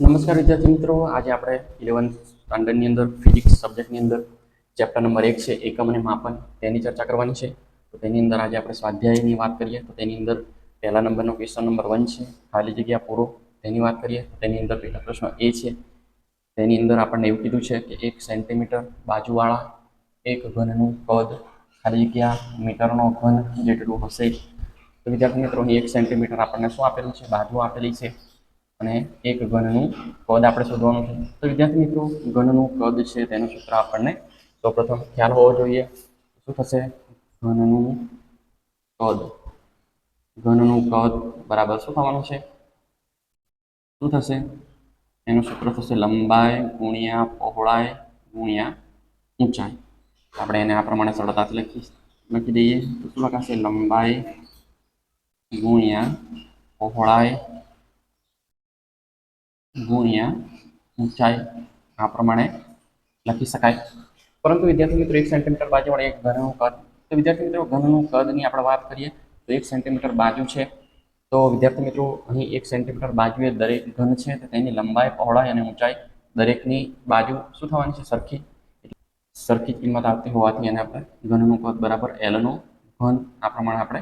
નમસ્કાર વિદ્યાર્થી મિત્રો, આજે આપણે ઇલેવન્થ સ્ટાન્ડર્ડની અંદર ફિઝિક્સ સબ્જેક્ટની અંદર ચેપ્ટર નંબર એક છે, એકમ અને માપન, તેની ચર્ચા કરવાની છે. તો તેની અંદર આજે આપણે સ્વાધ્યાયની વાત કરીએ, તો તેની અંદર પહેલા નંબરનો ક્વેશ્ચન નંબર વન છે, ખાલી જગ્યા પૂરો, તેની વાત કરીએ, તો તેની અંદર પહેલા પ્રશ્ન એ છે, તેની અંદર આપણને એવું કીધું છે કે એક સેન્ટીમીટર બાજુવાળા એક ઘનનું કદ ખાલી જગ્યા મીટરનો ઘન જેટલું હશે. તો વિદ્યાર્થી મિત્રો અહીં એક સેન્ટીમીટર આપણને શું આપેલું છે? બાજુ આપેલી છે. અને એક ઘનનું કદ આપણે શોધવાનું છે. તો વિદ્યાર્થી મિત્રો, ઘનનું કદ છે તેનું સૂત્ર આપણને સૌપ્રથમ ખ્યાલ હોવો જોઈએ. શું થશે? ઘનનું કદ ઘનનું કદ બરાબર શું થવાનું છે? શું થશે? એનું સૂત્ર થશે લંબાઈ ગુણ્યા પહોળાઈ ગુણ્યા ઊંચાઈ. આપણે એને આ પ્રમાણે સરળતાથી લખી લખી દઈએ. તો શું લખાશે? લંબાઈ ગુણ્યા પહોળાઈ ગુણ્યા ઊંચાઈ આ પ્રમાણે લખી શકાય. પરંતુ વિદ્યાર્થી મિત્રો, એક સેન્ટીમીટર બાજુ વડે એક ઘનનું કદ. તો વિદ્યાર્થી મિત્રો ઘનનું કદની આપણે વાત કરીએ, તો એક સેન્ટીમીટર બાજુ છે. તો વિદ્યાર્થી મિત્રો, અહીં એક સેન્ટીમીટર બાજુએ દરેક ઘન છે, તો તેની લંબાઈ, પહોળાઈ અને ઊંચાઈ દરેકની બાજુ શું થવાની છે? સરખી. સરખી કિંમત આવતી હોવાથી એને આપણે ઘનનું કદ બરાબર એલનું ઘન આ પ્રમાણે આપણે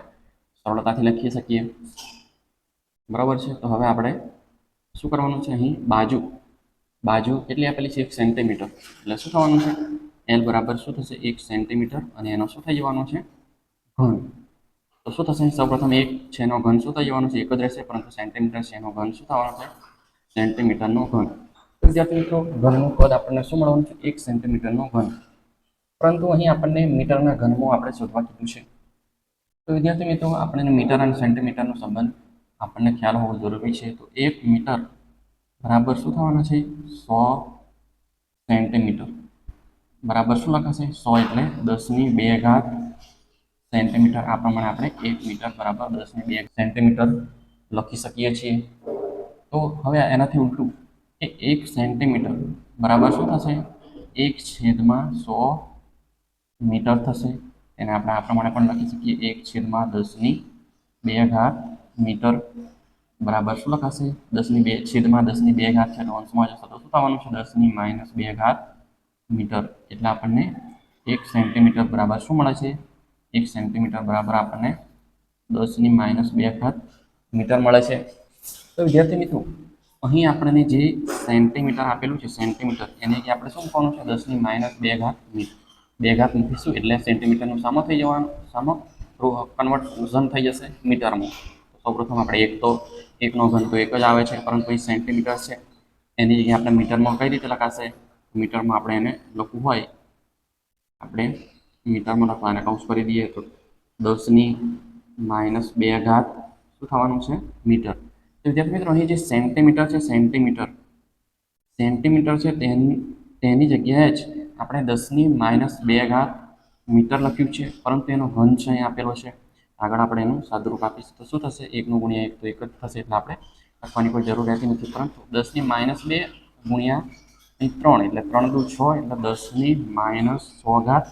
સરળતાથી લખી શકીએ. બરાબર છે? તો હવે આપણે શું કરવાનું છે અહીં? બાજુ. બાજુ કેટલી આપેલી છે? એક સેન્ટીમીટર એટલે શું થવાનું છે? એલ બરાબર શું થશે? એક સેન્ટીમીટર અને એનો શું થઈ જવાનો છે? ઘન. તો શું થશે? સૌપ્રથમ એક છે, એનો ઘન શું થઈ જવાનું છે? એક જ રહેશે, પરંતુ સેન્ટીમીટર છે, એનો ઘન શું થવાનો છે? સેન્ટીમીટરનો ઘન. વિદ્યાર્થી મિત્રો, ઘનનું કદ આપણને શું મળવાનું છે? એક સેન્ટીમીટરનો ઘન. પરંતુ અહીં આપણને મીટરના ઘનમાં આપણે શોધવા કીધું છે. તો વિદ્યાર્થી મિત્રો, આપણને મીટર અને સેન્ટીમીટરનો સંબંધ આપણને ખ્યાલ હોવો જરૂરી છે. તો એક મીટર બરાબર શું થવાના છે? સો સેન્ટીમીટર. બરાબર શું લખાશે? સો એટલે દસની બે ઘાત સેન્ટીમીટર. આ પ્રમાણે આપણે એક મીટર બરાબર દસની બે સેન્ટીમીટર લખી શકીએ છીએ. તો હવે એનાથી ઉલટું કે એક સેન્ટીમીટર બરાબર શું થશે? એક છેદમાં સો મીટર થશે. એને આપણે આ પ્રમાણે પણ લખી શકીએ. એક છેદમાં દસની બે ઘાત મીટર બરાબર શું લખાશે દસની બે છેદમાં દસની બે ઘાત છે તો અંશમાં તો શું થવાનું છે દસની માઇનસ બે ઘાત મીટર એટલે આપણને એક સેન્ટીમીટર બરાબર શું મળે છે એક સેન્ટીમીટર બરાબર આપણને દસની માઇનસ બે ઘાત મીટર મળે છે તો વિદ્યાર્થી મિત્રો અહીં આપણને જે સેન્ટીમીટર આપેલું છે સેન્ટીમીટર એને કે આપણે શું મૂકવાનું છે દસની માઇનસ બે ઘાત મીટર બે ઘાત મૂકીશું એટલે સેન્ટીમીટરનું સામો થઈ જવાનું સામો કન્વર્ઝન થઈ જશે મીટરમાં સૌપ્રથમ આપણે એક તો એકનો ઘન તો એક જ આવે છે, પરંતુ એ સેન્ટીમીટર છે. એની જગ્યાએ આપણે મીટરમાં કઈ રીતે લખાશે? મીટરમાં આપણે એને લખવું હોય. આપણે મીટરમાં લખવા એને કૌંસ કરી દઈએ તો દસની માઇનસ બે ઘાત શું થવાનું છે? મીટર. તો વિદ્યાર્થી મિત્રો, અહીં જે સેન્ટીમીટર છે, સેન્ટીમીટર. સેન્ટીમીટર છે તેની તેની જગ્યાએ જ આપણે દસની માઇનસ બે ઘાત મીટર લખ્યું છે, પરંતુ એનો ઘન છે અહીં આપેલો છે. આગળ આપણે એનું સાદુરૂપ આપીશું. તો શું થશે? એકનું ગુણ્યા એક તો એક જ થશે એટલે આપણે લખવાની કોઈ જરૂર રહેતી નથી. પરંતુ દસની માઇનસ બે ગુણ્યા ત્રણ, એટલે ત્રણ દુ છ, એટલે દસની માઇનસ સો ઘાત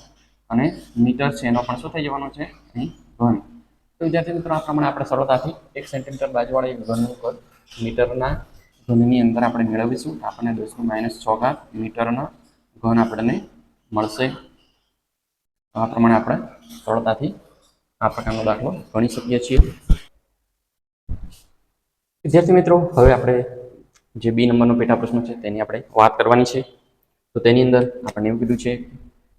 અને મીટર છે. એનો પણ શું થઈ જવાનો છે? અહીં ઘન. તો વિદ્યાર્થી મિત્રો, આ પ્રમાણે આપણે સરળતાથી એક સેન્ટીમીટર બાજુવાળા એક ઘનનું કદ મીટરના ઘનની અંદર આપણે મેળવીશું. આપણને દસની માઇનસ છ ઘાત મીટરના ઘન આપણને મળશે. આ પ્રમાણે આપણે સરળતાથી આ પ્રકારનો દાખલો ગણી શકીએ છીએ. વિદ્યાર્થી મિત્રો, હવે આપણે જે બી નંબરનો પેટા પ્રશ્ન છે તેની આપણે વાત કરવાની છે. તો તેની અંદર આપણને એવું કીધું છે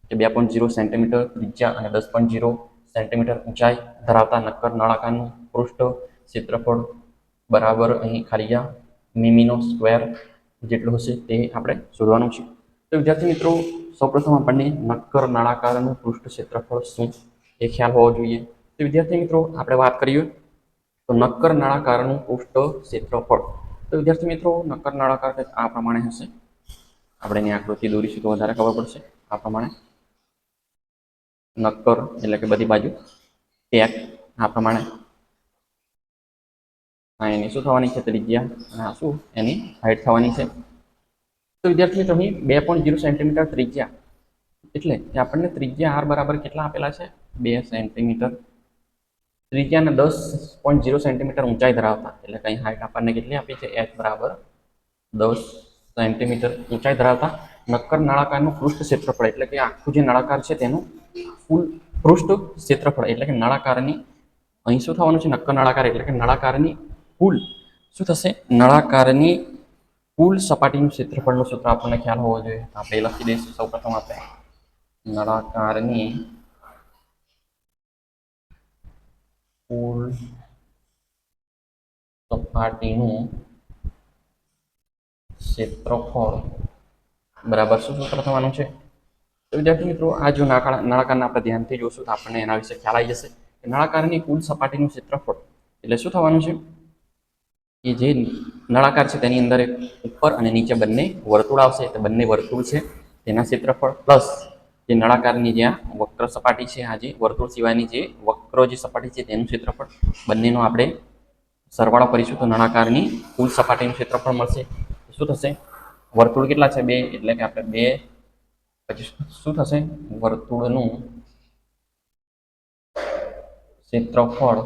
કે બે પોઈન્ટ જીરો સેન્ટીમીટર ત્રિજ્યા અને દસ પોઈન્ટ જીરો સેન્ટીમીટર ઊંચાઈ ધરાવતા નક્કર નળાકારનું પૃષ્ઠ ક્ષેત્રફળ બરાબર અહીં ખાલીયા મીમીનો સ્ક્વેર જેટલું હશે તે આપણે શોધવાનું છે. તો વિદ્યાર્થી મિત્રો, સૌપ્રથમ આપણને નક્કર નળાકારનું પૃષ્ઠ ક્ષેત્રફળ શું એ ખ્યાલ હોવો જોઈએ. તો વિદ્યાર્થી મિત્રો, આપણે વાત કરીએ તો નક્કર નળાકારનું પૃષ્ઠ ક્ષેત્રફળ. તો વિદ્યાર્થી મિત્રો, નક્કર નળાકાર આ પ્રમાણે હશે. આપણે એની આકૃતિ દોરીશું તો વધારે ખબર પડશે. આ પ્રમાણે નક્કર એટલે કે બધી બાજુ ટેક, આ પ્રમાણે. આ એની શું થવાની છે? ત્રિજ્યા. અને આ શું? એની હાઈટ થવાની છે. તો વિદ્યાર્થી મિત્રો, અહીં બે પોઈન્ટ જીરો સેન્ટીમીટર ત્રિજ્યા. એટલે કે આપણને ત્રિજ્યા આર બરાબર કેટલા આપેલા છે? બે સેન્ટીમીટર ત્રિજ્યાને દસ પોઈન્ટ જીરો સેન્ટીમીટર ઊંચાઈ ધરાવતા. એટલે કંઈ હાઈટ આપણને કેટલી આપી છે? એચ બરાબર દસ સેન્ટીમીટર ઊંચાઈ ધરાવતા. નક્કર નળાકારનું પૃષ્ઠ ક્ષેત્રફળ, એટલે કે આખું જે નળાકાર છે તેનું ફૂલ પૃષ્ઠ ક્ષેત્રફળ, એટલે કે નળાકારની, અહીં શું થવાનું છે? નક્કર નળાકાર, એટલે કે નળાકારની કુલ. શું થશે? નળાકારની કુલ સપાટીનું ક્ષેત્રફળનું સૂત્ર આપણને ખ્યાલ હોવો જોઈએ. આપણે લખી દઈશું. સૌપ્રથમ આપણે નળાકારની કુલ સપાટીનું ક્ષેત્રફળ બરાબર શું સૂત્ર થવાનું છે? વિદ્યાર્થી મિત્રો, આ જો નળાકાર નળાકારને આપણે ધ્યાનથી જોશું તો આપણને એના વિશે ખ્યાલ આવી જશે નળાકારની કુલ સપાટીનું ક્ષેત્રફળ એટલે શું થવાનું છે? કે જે નળાકાર છે તેની અંદર એક ઉપર અને નીચે બંને વર્તુળ આવશે, તે બંને વર્તુળ છે તેના ક્ષેત્રફળ પ્લસ જે નળાકારની જ્યાં વક્ર સપાટી છે, આ જે વર્તુળ સિવાયની જે વક્ર જે સપાટી છે, તેનું ક્ષેત્રફળ બંનેનો આપણે સરવાળો કરીશું તો નળાકારની કુલ સપાટીનું ક્ષેત્રફળ મળશે. શું થશે? વર્તુળ કેટલા છે? બે. એટલે કે આપણે બે પછી શું થશે? વર્તુળનું ક્ષેત્રફળ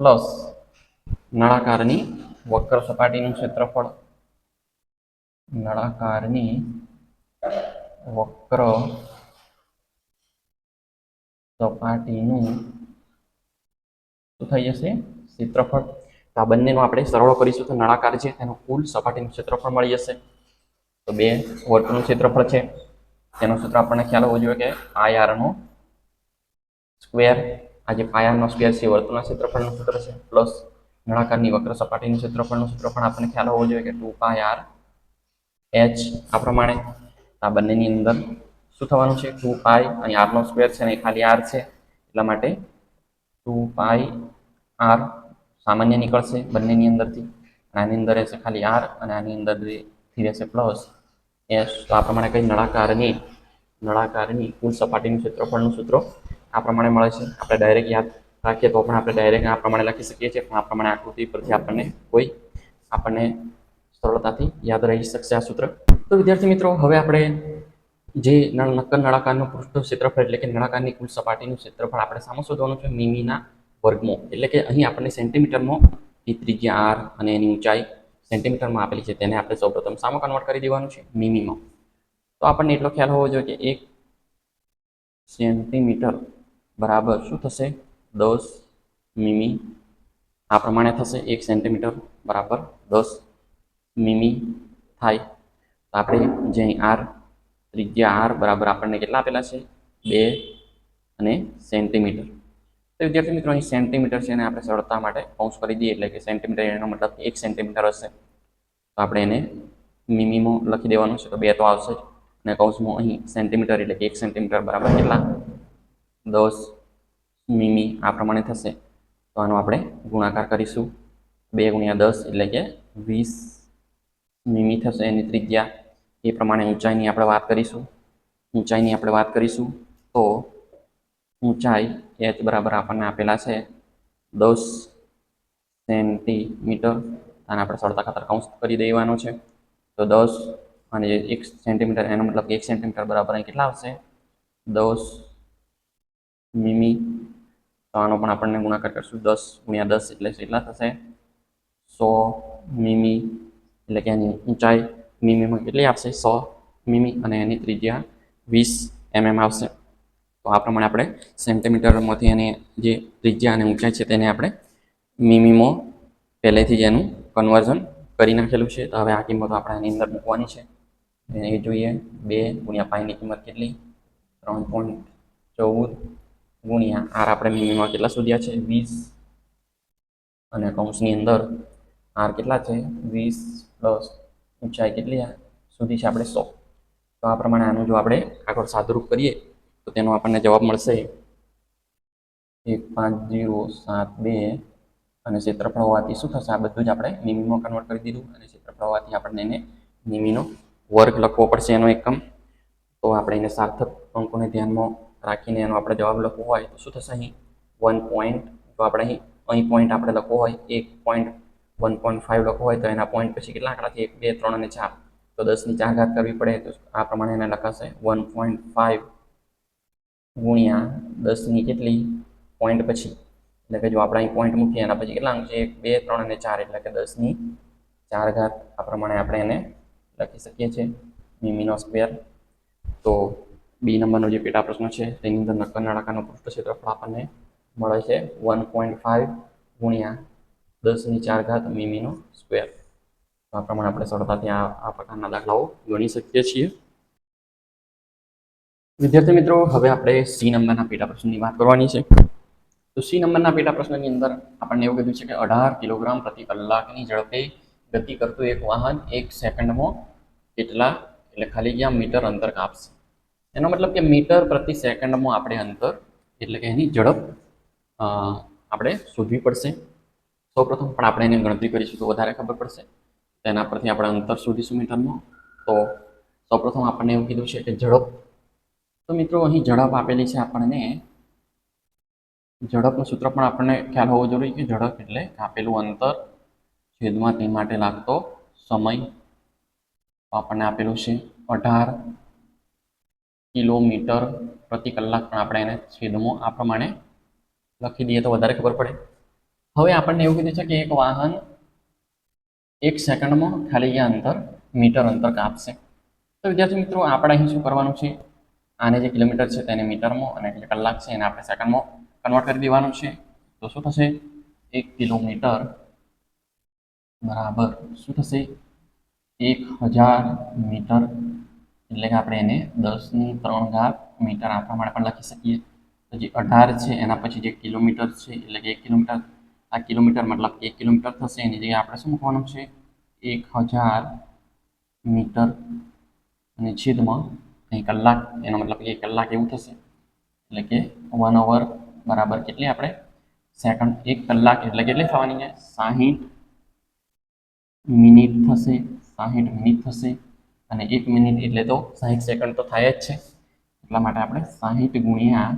પ્લસ નળાકારની વક્ર સપાટીનું ક્ષેત્રફળ. નળાકારની વક્ર સપાટીનું શું થઈ જશે? ક્ષેત્રફળ. આ બંનેનો આપણે સરવાળો કરીશું તો નળાકાર છે, તેનું કુલ સપાટીનું ક્ષેત્રફળ મળી જશે. તો બે વર્તુળનું ક્ષેત્રફળ છે. તેનું સૂત્ર આપણને ખ્યાલ હોવો જોઈએ કે પાય આરનો સ્ક્વેર, આ જે પાયાનો સ્ક્વેર છે વર્તુળના ક્ષેત્રફળનું સૂત્ર છે, પ્લસ નળાકારની વક્ર સપાટીનું ક્ષેત્રફળનું સૂત્ર પણ આપણને ખ્યાલ હોવો જોઈએ કે ટુ પાય આર એચ આ પ્રમાણે. આ બંનેની અંદર શું થવાનું છે? ટુ પાય અને આરનો સ્ક્વેર છે અને ખાલી આર છે. એટલા માટે ટુ પાય આર સામાન્ય નીકળશે બંનેની અંદરથી. આની અંદર રહેશે ખાલી આર અને આની અંદરથી રહેશે પ્લસ એસ. તો આ પ્રમાણે કઈ નળાકારની નળાકારની કુલ સપાટીનું ક્ષેત્રફળનું સૂત્રો આ પ્રમાણે મળે છે. આપણે ડાયરેક્ટ યાદ રાખીએ તો પણ આપણે ડાયરેક્ટ આ પ્રમાણે લખી શકીએ છીએ. પણ આ પ્રમાણે આકૃતિ પરથી આપણને કોઈ આપણને સરળતાથી યાદ રહી શકશે આ સૂત્ર. તો વિદ્યાર્થી મિત્રો, હવે આપણે જે નક્કર નળાકારનું પૃષ્ઠ ક્ષેત્રફળ એટલે કે નળાકારની કુલ સપાટીનું ક્ષેત્રફળ આપણે સામે શોધવાનું છે મીમીના વર્ગમાં. એટલે કે અહીં આપણને સેન્ટીમીટરમાં એ ત્રિજ્યા આર અને એની ઊંચાઈ સેન્ટીમીટરમાં આપેલી છે. તેને આપણે સૌપ્રથમ સામો કન્વર્ટ કરી દેવાનું છે મીમીમાં. તો આપણને એટલો ખ્યાલ હોવો જોઈએ કે એક સેન્ટીમીટર બરાબર શું થશે? દસ મીમી. આ પ્રમાણે થશે એક સેન્ટીમીટર બરાબર દસ મીમી થાય. તો આપણે જે આર ત્રિજ્યા આર બરાબર આપણને કેટલા આપેલા છે? બે અને સેન્ટીમીટર તો વિદ્યાર્થી મિત્રો, અહીં સેન્ટીમીટર છે એને આપણે સરળતા માટે કૌંસ કરી દઈએ, એટલે કે સેન્ટીમીટર એનો મતલબ એક સેન્ટીમીટર હશે. તો આપણે એને મીમીમાં લખી દેવાનું છે, તો બે તો આવશે જ. અને કૌંસમાં અહીં સેન્ટીમીટર એટલે કે એક સેન્ટીમીટર બરાબર કેટલા? દસ મીમી આ પ્રમાણે થશે. તો આનો આપણે ગુણાકાર કરીશું. બે ગુણ્યા દસ એટલે કે વીસ મીમી થશે એની ત્રિજ્યા. એ પ્રમાણે ઊંચાઈની આપણે વાત કરીશું. ઊંચાઈની આપણે વાત કરીશું તો ઊંચાઈ એચ બરાબર આપણને આપેલા છે દસ સેન્ટીમીટર અને આપણે સરળતા ખાતર કૌંસ કરી દેવાનો છે. તો દસ અને એક સેન્ટીમીટર એનો મતલબ એક સેન્ટીમીટર બરાબર અહીં કેટલા આવશે? દસ મીમી. તો આનો પણ આપણને ગુણાકાર કરીશું. દસ ગુણ્યા દસ એટલે કેટલા થશે? સો મીમી. એટલે કે એની ઊંચાઈ મીમીમાં કેટલી આવશે સો મીમી અને એની ત્રિજ્યા વીસ એમએમ આવશે. તો આ પ્રમાણે આપણે સેન્ટીમીટરમાંથી એની જે ત્રિજ્યા અને ઊંચાઈ છે તેને આપણે મીમીમાં પહેલેથી જ એનું કન્વર્ઝન કરી નાખેલું છે. તો હવે આ કિંમતો આપણે એની અંદર મૂકવાની છે. એ જોઈએ, બે ગુણ્યા પાઈની કિંમત કેટલી? ત્રણ પોઈન્ટ ચૌદ ગુણ્યા આર આપણે મીમીમાં કેટલા શોધ્યા છે? વીસ. અને કૌંસની અંદર આર કેટલા છે? વીસ પ્લસ ઊંચાઈ કેટલી સુધી છે આપણે સો. તો આ પ્રમાણે આનું જો આપણે આગળ સાદુરૂપ કરીએ, તો તેનો આપણને જવાબ મળશે એક પાંચ જીરો સાત બે અને ક્ષેત્રફળ હોવાથી શું થશે? આ બધું જ આપણે મીમીમાં કન્વર્ટ કરી દીધું અને ક્ષેત્રફળ હોવાથી આપણને એને મીમીનો વર્ગ લખવો પડશે એનો એકમ. તો આપણે એને સાર્થક અંકોને ધ્યાનમાં રાખીને એનો આપણે જવાબ લખવો હોય તો શું થશે અહીં? વન પોઈન્ટ જો આપણે અહીં અહીં પોઈન્ટ આપણે લખવો હોય, એક પોઈન્ટ વન પોઈન્ટ ફાઇવ લખો હોય તો એના પોઈન્ટ પછી કેટલા આંકડાથી એક, બે, ત્રણ અને ચાર? તો દસની ચાર ઘાત કરવી પડે તો આ પ્રમાણે એને લખાશે. વન પોઈન્ટ ફાઇવ ગુણ્યા દસની કેટલી? પોઈન્ટ પછી. એટલે કે જો આપણે અહીં પોઈન્ટ મૂકીએ એના પછી કેટલા અંક એક, બે, ત્રણ અને ચાર. એટલે કે દસની ચાર ઘાત આ પ્રમાણે આપણે એને લખી શકીએ છીએ. મીમીનો સ્ક્વેર. તો બી નંબરનો જે પેટા પ્રશ્ન છે, તેની અંદર નક્કર નળાકારનું પૃષ્ઠ ક્ષેત્રફળ આપણને મળે છે. વન પોઈન્ટ ફાઇવ ગુણ્યા દસની ચાર ઘાત મીમીનો સ્ક્વેર આ પ્રમાણે આપણે સરળતાથી આ આ પ્રકારના દાખલાઓ ગણી શકીએ છીએ. વિદ્યાર્થી મિત્રો, હવે આપણે સી નંબરના પેટા પ્રશ્નની વાત કરવાની છે. તો સી નંબરના પેટા પ્રશ્નની અંદર આપણને એવું કીધું છે કે અઢાર કિલોગ્રામ પ્રતિ કલાકની ઝડપે ગતિ કરતું એક વાહન એક સેકન્ડમાં કેટલા એટલે ખાલી ગયા મીટર અંતર કાપશે. એનો મતલબ કે મીટર પ્રતિ સેકન્ડમાં આપણે અંતર, એટલે કે એની ઝડપ આપણે શોધવી પડશે. સૌપ્રથમ પણ આપણે એની ગણતરી કરીશું તો વધારે ખબર પડશે. તેના પરથી આપણે અંતર શોધીશું મીટરમાં તો સૌપ્રથમ આપણને એવું કીધું છે કે ઝડપ. તો મિત્રો, અહીં ઝડપ આપેલી છે આપણને. ઝડપનું સૂત્ર પણ આપણને ખ્યાલ હોવો જરૂરી કે ઝડપ એટલે આપેલું અંતર છેદમાં તે માટે લાગતો સમય. આપણને આપેલું છે અઢાર કિલોમીટર પ્રતિ કલાક પણ આપણે એને છેદમાં આ પ્રમાણે લખી દઈએ તો વધારે ખબર પડે. હવે આપણને એવું કીધું છે કે એક વાહન એક સેકન્ડમાં ખાલી ગયા અંતર, મીટર અંતર કાપશે. તો વિદ્યાર્થી મિત્રો, આપણે અહીં શું કરવાનું છે? આને જે કિલોમીટર છે તેને મીટરમાં અને જે કલાક છે એને આપણે સેકન્ડમાં કન્વર્ટ કરી દેવાનું છે. તો શું થશે? એક કિલોમીટર બરાબર શું થશે? એક હજાર મીટર એટલે કે આપણે એને દસની ત્રણ ઘાત મીટર આ પ્રમાણે પણ લખી શકીએ. તો જે અઢાર છે એના પછી જે કિલોમીટર છે, એટલે કે એક કિલોમીટર આ કિલોમીટર મતલબ એક કિલોમીટર થશે. એની જગ્યાએ આપણે શું મૂકવાનું છે? એક હજાર મીટર અને છેદમાં અહીં કલાક. એનો મતલબ કે કલાક એવું થશે. એટલે કે વન અવર બરાબર કેટલી આપણે? સેકન્ડ એક કલાક એટલે કેટલી થવાની છે? સાહીઠ મિનિટ થશે. સાહીઠ મિનિટ થશે. અને એક મિનિટ એટલે તો સાહીઠ સેકન્ડ તો થાય જ છે. એટલા માટે આપણે સાહીઠ ગુણ્યા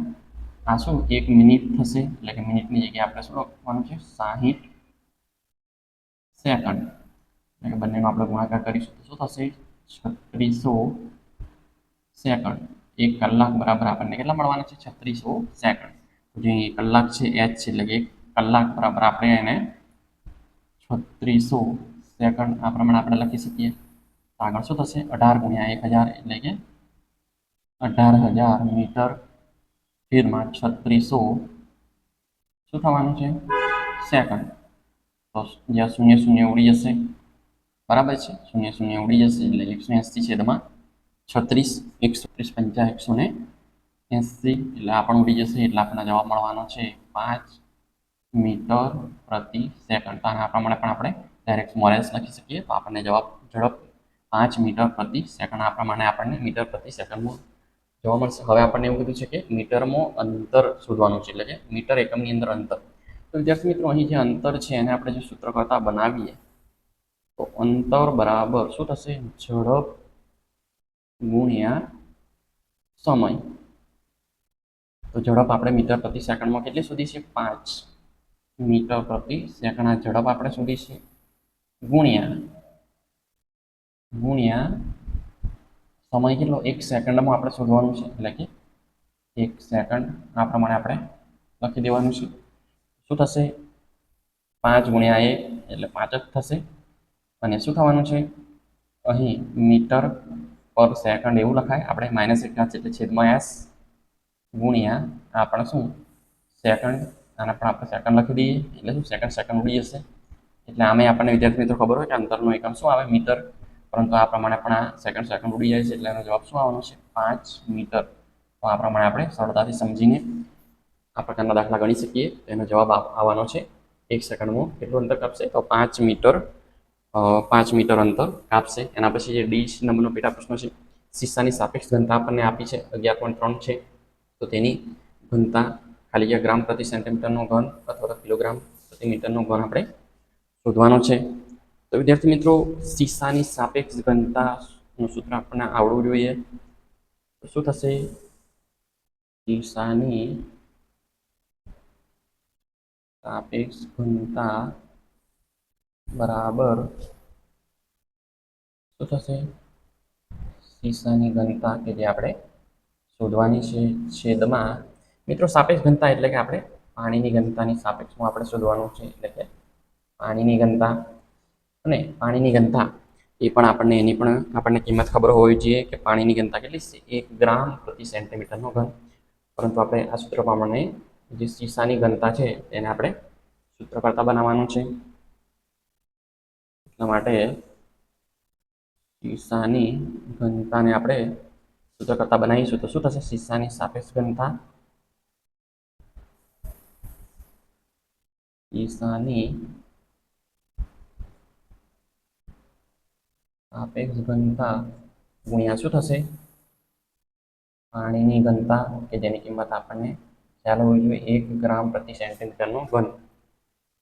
આ શું એક મિનિટ થશે એટલે કે મિનિટની જગ્યાએ આપણે શું લખવાનું છે સાહીઠ સેકન્ડ એટલે કે બંનેનો આપણે ગુણાકાર કરીશું તો શું થશે છત્રીસો સેકન્ડ એક કલાક બરાબર આપણને કેટલા મળવાના છે છત્રીસો સેકન્ડ તો જે કલાક છે એચ છે એટલે કે એક કલાક બરાબર આપણે એને છત્રીસો સેકન્ડ આ પ્રમાણે આપણે લખી શકીએ તો આગળ શું થશે અઢાર ગુણ્યા એક હજાર એટલે કે અઢાર હજાર મીટર ફીરમાં છત્રીસો શું થવાનું છે? સેકન્ડ તો જ્યાં શૂન્ય શૂન્ય ઉડી જશે. બરાબર છે? શૂન્ય શૂન્ય ઉડી જશે એટલે એકસો એંસી છેદમાં છત્રીસ, એકસો ત્રીસ પંચા એકસો ને એંસી. એટલે આ પણ ઉડી જશે એટલે આપણને જવાબ મળવાનો છે પાંચ મીટર પ્રતિ સેકન્ડ તો આના પ્રમાણે પણ આપણે ડાયરેક્ટ મોરેન્સ લખી શકીએ. તો આપણને જવાબ ઝડપ પાંચ મીટર પ્રતિ સેકન્ડ આ પ્રમાણે આપણને મીટર પ્રતિ સેકન્ડમાં જોવા મળશે. હવે આપણને એવું કીધું છે કે મીટરમાં અંતર શોધવાનું છે. એટલે કે મીટર એકમની અંદર અંતર. તો વિદ્યાર્થી મિત્રો, અહીં જે અંતર છે, એને આપણે જે સૂત્ર કરતા બનાવીએ, તો અંતર બરાબર શું થશે? ઝડપ ગુણ્યા સમય. તો ઝડપ આપણે મીટર પ્રતિ સેકન્ડમાં કેટલી શોધી છે પાંચ. મીટર પ્રતિ સેકન્ડ આ ઝડપ આપણે શોધી છે ગુણ્યા ગુણ્યા સમય કેટલો એક સેકન્ડમાં આપણે શોધવાનું છે. એટલે કે એક સેકન્ડ આ પ્રમાણે આપણે લખી દેવાનું છે. શું થશે? પાંચ ગુણ્યા એક એટલે પાંચ જ થશે. અને શું થવાનું છે? અહીં મીટર પર સેકન્ડ એવું લખાય. આપણે માઇનસ એકના એટલે છેદમાં એસ ગુણ્યા આપણે શું? સેકન્ડ. આના પણ આપણે સેકન્ડ લખી દઈએ. એટલે શું? સેકન્ડ સેકન્ડ ઉડી જશે. એટલે આમે આપણને વિદ્યાર્થી મિત્રો ખબર હોય કે અંતરનો એકમ શું આવે? મીટર. પરંતુ આ પ્રમાણે પણ આ સેકન્ડ સેકન્ડ ઉડી જાય છે એટલે એનો જવાબ શું આવવાનો છે? પાંચ મીટર. તો આ પ્રમાણે આપણે સરળતાથી સમજીને આ પ્રકારના દાખલા ગણી શકીએ. એનો જવાબ આવ- આવવાનો છે એક સેકન્ડમાં. કેટલું અંતર કાપશે? તો પાંચ મીટર પાંચ મીટર અંતર કાપશે. એના પછી જે ડી નંબરનો પેટા પ્રશ્ન છે શીશાની સાપેક્ષ ઘનતા આપણને આપી છે અગિયાર પોઈન્ટ ત્રણ છે. તો તેની ઘનતા ખાલી ગ્રામ પ્રતિ સેન્ટીમીટરનો ઘન અથવા તો કિલોગ્રામ પ્રતિ મીટરનો ઘન આપણે શોધવાનો છે. તો વિદ્યાર્થી મિત્રો સીસાની સાપેક્ષ ઘનતાનું સૂત્ર આપણને આવડવું જોઈએ. શું થશે? સીસાની સાપેક્ષ ઘનતા બરાબર શું થશે? સીસાની ઘનતા કે જે આપણે શોધવાની છે, છેદમાં મિત્રો, સાપેક્ષ ઘનતા એટલે કે આપણે પાણીની ઘનતાની સાપેક્ષમાં આપણે શોધવાનું છે. એટલે કે પાણીની ઘનતા અને પાણીની ઘનતા, એ પણ આપણને એની પણ આપણને કિંમત ખબર હોવી જોઈએ કે પાણીની ઘનતા કેટલી છે. એક ગ્રામ પ્રતિ સેન્ટીમીટરનો ઘન. પરંતુ આપણે આ સૂત્ર પ્રમાણે જે શીશાની ઘનતા છે તેને આપણે સૂત્ર કરતા બનાવવાનું છે. એટલા માટે શીશાની ઘનતાને આપણે સૂત્ર કરતા બનાવીશું. તો શું થશે? શીશાની સાપેક્ષ ઘનતા. શીશાની સાપેક્ષ ઘનતા ગુણ્યા શું થશે? પાણીની ઘનતા, કે જેની કિંમત આપણને ખ્યાલ હોવી જોઈએ, એક ગ્રામ પ્રતિ સેન્ટીમીટરનો ઘન.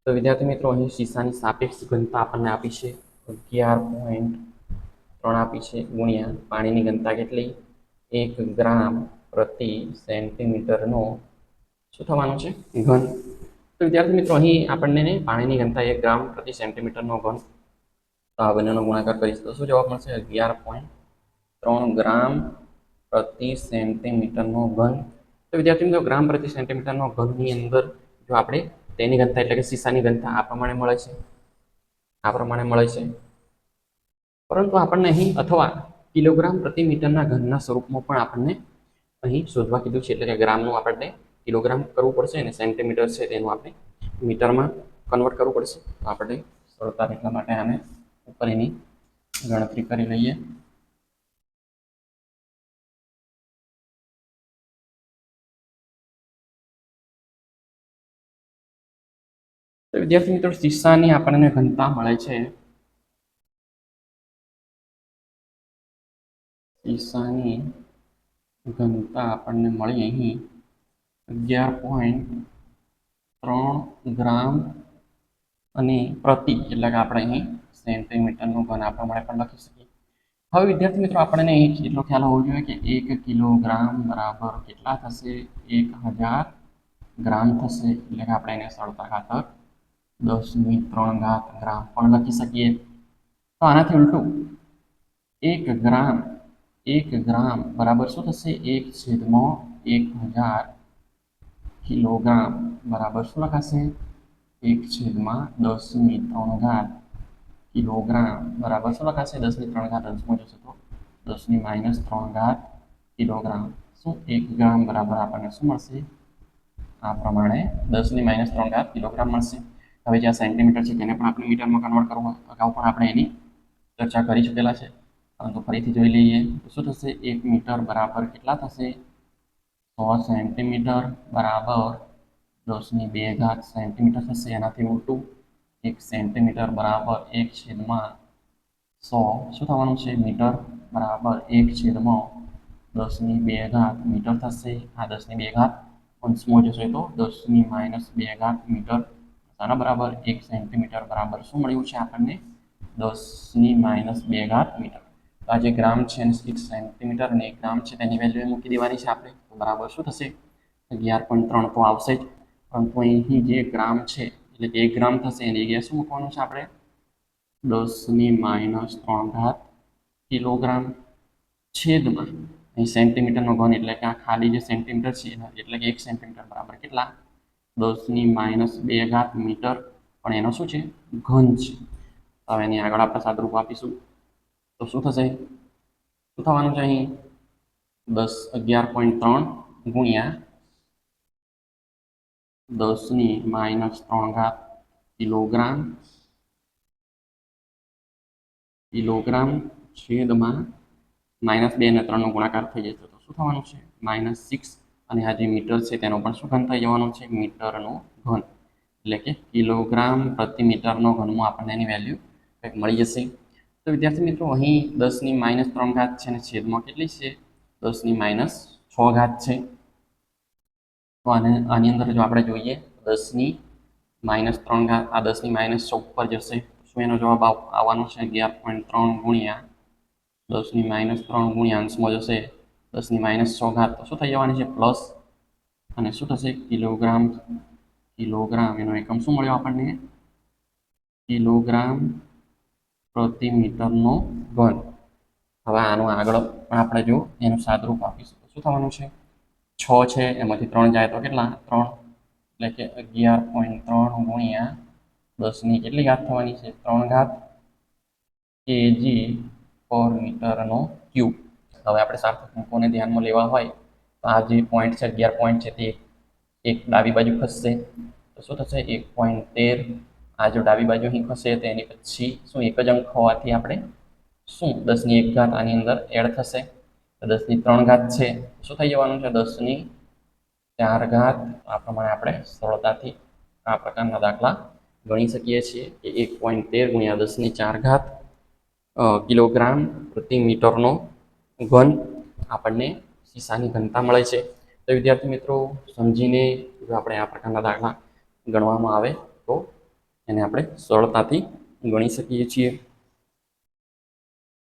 તો વિદ્યાર્થી મિત્રો, અહીં શીશાની સાપેક્ષ ઘનતા આપણને આપી છે. અગિયાર પોઈન્ટ ત્રણ આપી છે, ગુણ્યા પાણીની ઘનતા કેટલી? એક ગ્રામ પ્રતિ સેન્ટીમીટરનો શું થવાનું છે? ઘન. તો વિદ્યાર્થી મિત્રો, અહીં આપણને પાણીની ઘનતા એક ગ્રામ પ્રતિ સેન્ટીમીટરનો ઘન તો આ બંનેનો ગુણાકાર કરીશ. તો શું જવાબ મળશે? અગિયાર પોઈન્ટ ત્રણ ગ્રામ પ્રતિ સેન્ટીમીટરનો ઘન. તો વિદ્યાર્થી મિત્રો, ગ્રામ પ્રતિ સેન્ટીમીટરનો ઘનની અંદર જો આપણે તેની ઘનતા એટલે કે સીસાની ઘનતા આ પ્રમાણે મળે છે. આ પ્રમાણે મળે છે. પરંતુ આપણને અહીં અથવા કિલોગ્રામ પ્રતિ મીટરના ઘનના સ્વરૂપમાં પણ આપણને અહીં શોધવા કીધું છે. એટલે કે ગ્રામનું આપણને કિલોગ્રામ કરવું પડશે અને સેન્ટીમીટર છે તેનું આપણે મીટરમાં કન્વર્ટ કરવું પડશે. તો આપણે સરળતા એટલા માટે આને ઉપર એની ગણતરી કરી લઈએ. વિદ્યાર્થી મિત્રો શીશાની આપણને ઘનતા મળે છે. શીશાની ઘનતા આપણને મળી અહીં અગિયાર પોઈન્ટ ત્રણ ગ્રામ અને પ્રતિ, એટલે કે આપણે અહીં સેન્ટીમીટરનું ઘન આ પ્રમાણે પણ લખી શકીએ. હવે વિદ્યાર્થી મિત્રો, આપણને એટલો ખ્યાલ હોવો જોઈએ કે એક કિલોગ્રામ બરાબર કેટલા થશે? એક હજાર ગ્રામ થશે, એટલે કે આપણે એને સરળતા ખાતર દસની ત્રણ ઘાત ગ્રામ પણ લખી શકીએ. તો આનાથી ઉલટું, એક ગ્રામ એક ગ્રામ બરાબર શું થશે? એક છેદમાં એક હજાર કિલોગ્રામ બરાબર શું લખાશે? એક છેદમાં દસની ત્રણ ઘાત કિલોગ્રામ બરાબર શું લખાશે દસની ત્રણ ઘાત અંશમાં જશે તો દસની માઇનસ ત્રણ ઘાત કિલોગ્રામ શું એક ગ્રામ બરાબર આપણને શું મળશે આ પ્રમાણે દસની માઇનસ ત્રણ ઘાત કિલોગ્રામ મળશે હવે જ્યાં સેન્ટીમીટર છે તેને પણ આપણે મીટરમાં કન્વર્ટ કરવું અગાઉ પણ આપણે એની ચર્ચા કરી ચૂકેલા છે પરંતુ ફરીથી જોઈ લઈએ તો શું થશે એક મીટર બરાબર કેટલા થશે સો સેન્ટીમીટર બરાબર દસની બે ઘાત સેન્ટીમીટર થશે એનાથી ઉલટું એક સેન્ટીમીટર બરાબર એક છેદમાં સો. શું થવાનું છે? મીટર બરાબર એક છેદમાં દસની બે ઘાત મીટર થશે. આ દસની બે ઘાત અંશમાં જશે તો દસની માઇનસ બે ઘાત મીટર આના બરાબર એક સેન્ટીમીટર બરાબર. શું મળ્યું છે આપણને? દસની માઇનસ બે ઘાત મીટર. તો આ જે ગ્રામ છે અને એક સેન્ટીમીટર અને એક ગ્રામ છે તેની વેલ્યુ મૂકી દેવાની છે આપણે. બરાબર શું થશે? અગિયાર પોઈન્ટ ત્રણ તો આવશે જ. પરંતુ અહીં જે ગ્રામ છે એટલે કે એક ગ્રામ થશે એની જગ્યાએ શું મૂકવાનું છે આપણે. દસની માઇનસ ત્રણ ઘાત કિલોગ્રામ છેદમાં. અહીં સેન્ટીમીટરનો ઘન એટલે કે આ ખાલી જે સેન્ટીમીટર છે એટલે કે એક સેન્ટીમીટર બરાબર કેટલા? દસની માઇનસ બે ઘાત મીટર, પણ એનો શું છે? ઘન છે. હવે એની આગળ આપણે સાદરૂપ આપીશું. તો શું થશે? શું થવાનું છે અહીં? દસ અગિયાર પોઈન્ટ ત્રણ ગુણ્યા દસની માઇનસ ત્રણ ઘાત કિલોગ્રામ. કિલોગ્રામ છેદમાં માઇનસ બે અને ત્રણનો ગુણાકાર થઈ જશે તો શું થવાનું છે? માઇનસ સિક્સ અને આ જે મીટર છે તેનો પણ શું ઘન થઈ જવાનું છે? મીટરનો ઘન. એટલે કે કિલોગ્રામ પ્રતિ મીટરનો ઘનમાં આપણને એની વેલ્યુ કંઈક મળી જશે. તો વિદ્યાર્થી મિત્રો, અહીં દસની માઇનસ ત્રણ ઘાત છે અને છેદમાં કેટલી છે? દસની માઇનસ છ ઘાત છે. તો આને, આની અંદર જો આપણે જોઈએ, દસની માઇનસ ત્રણ ઘાત આ દસની માઇનસ છ ઉપર જશે. શું એનો જવાબ આવ- આવવાનો છે? અગિયાર પોઈન્ટ ત્રણ ગુણ્યા દસની માઇનસ ત્રણ ગુણ્યા અંશમાં જશે. દસની માઇનસ છ ઘાત, તો શું થઈ જવાની છે? પ્લસ. અને શું થશે? કિલોગ્રામ કિલોગ્રામ, એનો એકમ શું મળ્યો આપણને? કિલોગ્રામ પ્રતિ મીટરનો ઘન. હવે આનું આગળ પણ આપણે જો એનું સાદરૂપ આપીશું. શું થવાનું છે? છ છે, એમાંથી ત્રણ જાય તો કેટલા? ત્રણ. એટલે કે અગિયાર પોઈન્ટ ત્રણ ગુણ્યા દસની કેટલી ઘાત થવાની છે? ત્રણ ઘાત કેજી પર મીટરનો ક્યુબ. હવે આપણે સાર્થક અંકોને ધ્યાનમાં લેવા હોય, તો આ જે પોઈન્ટ છે, અગિયાર પોઈન્ટ છે, તે એક ડાબી બાજુ ખસશે. તો શું થશે? એક પોઈન્ટ તેર. આ જો ડાબી બાજુ અહીં ખસે, તો એની પછી શું એક જ અંક હોવાથી આપણે શું? દસની એક ઘાત આની અંદર એડ થશે. દસની ત્રણ ઘાત છે. શું થઈ જવાનું છે દસની? ચાર ઘાત. આ પ્રમાણે આપણે સરળતાથી આ પ્રકારના દાખલા ગણી શકીએ છીએ કે એક પોઈન્ટ તેર ગુણ્યા દસની ચાર ઘાત કિલોગ્રામ પ્રતિ મીટરનો ઘન આપણને શીશાની ઘનતા મળે છે. તો વિદ્યાર્થી મિત્રો, સમજીને જો આપણે આ પ્રકારના દાખલા ગણવામાં આવે તો એને આપણે સરળતાથી ગણી શકીએ છીએ.